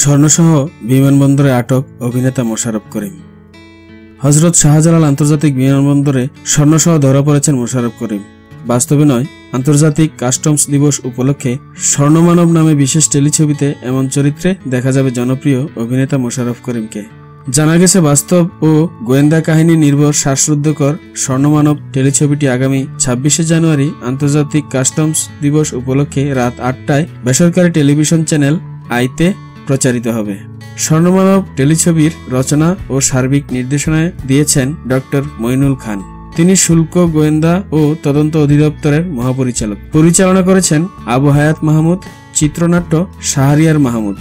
স্বর্ণসহ বিমানবন্দরে আটক অভিনেতা মোশাররফ করিম। হজরত শাহজালাল আন্তর্জাতিক বিমানবন্দরে স্বর্ণসহ ধরা পড়েছেন মোশাররফ করিম। বাস্তবে নয়, আন্তর্জাতিক কাস্টমস দিবস উপলক্ষে স্বর্ণমানব নামে বিশেষ টেলিছবিতে এমন চরিত্রে দেখা যাবে জনপ্রিয় অভিনেতা মোশাররফ করিমকে। জানা গেছে, বাস্তব ও গোয়েন্দা কাহিনী নির্ভর শ্বাসরুদ্ধকর স্বর্ণমানব টেলিছবিটি আগামী ছাব্বিশে জানুয়ারি আন্তর্জাতিক কাস্টমস দিবস উপলক্ষে রাত আটটায় বেসরকারি টেলিভিশন চ্যানেল আইতে প্রচারিত হবে। স্বর্ণমানব টেলিছবির রচনা ও সার্বিক নির্দেশনায় দিয়েছেন ডক্টর মইনুল খান। তিনি শুল্ক, গোয়েন্দা ও তদন্ত অধিদপ্তরের মহাপরিচালক। পরিচালনা করেছেন আবু হায়াত মাহমুদ, চিত্রনাট্য শাহরিয়ার মাহমুদ।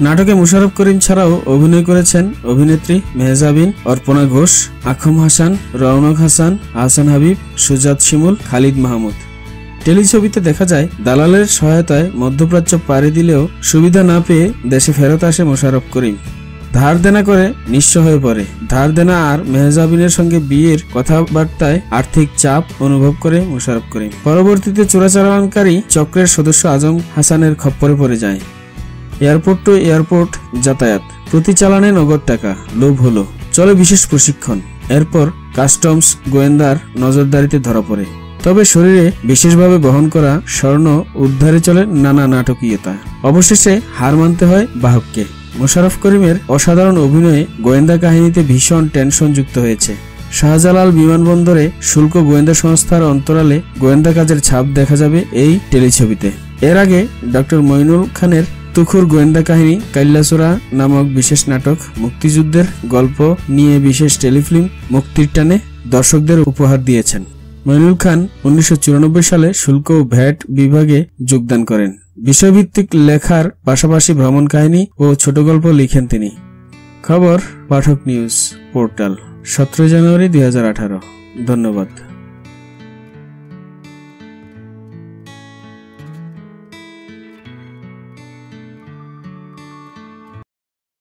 নাটকে মুশারফ করিম ছাড়াও অভিনয় করেছেন অভিনেত্রী মেহজাবিন অর্পণা ঘোষ, আখম হাসান, রৌনক হাসান আহসান হাবিব, সুজাত শিমুল, খালিদ মাহমুদ। টেলিছবিতে দেখা যায়, দালালের সহায়তায় মধ্যপ্রাচ্য পাড়ি দিলেও সুবিধা না পেয়ে দেশে ফেরত আসে মোশারফ করিম। ধার দেনা করে নিঃস্ব হয়ে পড়ে। ধার দেনা আর মেহজাবিনের সঙ্গে বিয়ের কথাবার্তায় আর্থিক চাপ অনুভব করে মোশারফ করিম। পরবর্তীতে চোরাচালানকারী চক্রের সদস্য আজম হাসানের খপ্পরে পড়ে যায়। এয়ারপোর্ট টু এয়ারপোর্ট যাতায়াত। প্রতি চালানে নগদ টাকা। লোভ হলো। চলে বিশেষ প্রশিক্ষণ। এরপর কাস্টমস গোয়েন্দার নজরদারিতে ধরা পড়ে। তবে শরীরে বিশেষভাবে বহন করা স্বর্ণ উদ্ধারে চলে নানা নাটকীয়তা। অবশেষে হার মানতে হয় বাহককে। মোশারফ করিমের অসাধারণ অভিনয়ে গোয়েন্দা কাহিনীতে ভীষণ টেনশন যুক্ত হয়েছে। শাহজালাল বিমানবন্দরে শুল্ক গোয়েন্দা সংস্থার অন্তরালে গোয়েন্দা কাজের ছাপ দেখা যাবে এই টেলিছবিতে। এর আগে ডক্টর মইনুল খানের তুখুর গোয়েন্দা কাহিনী কাল্লাচোরা নামক বিশেষ নাটক, মুক্তিযুদ্ধের গল্প নিয়ে বিশেষ টেলিফিল্ম মুক্তির টানে দর্শকদের উপহার দিয়েছেন। মইনুল খান উনিশশো চুরানব্বই সালে শুল্ক ও ভ্যাট বিভাগে যোগদান করেন। বিষয়ভিত্তিক লেখার পাশাপাশি ভ্রমণ কাহিনী ও ছোট গল্প লিখেন তিনি। খবর, পাঠক নিউজ পোর্টাল, সতেরো জানুয়ারি দুই হাজার আঠারো। ধন্যবাদ।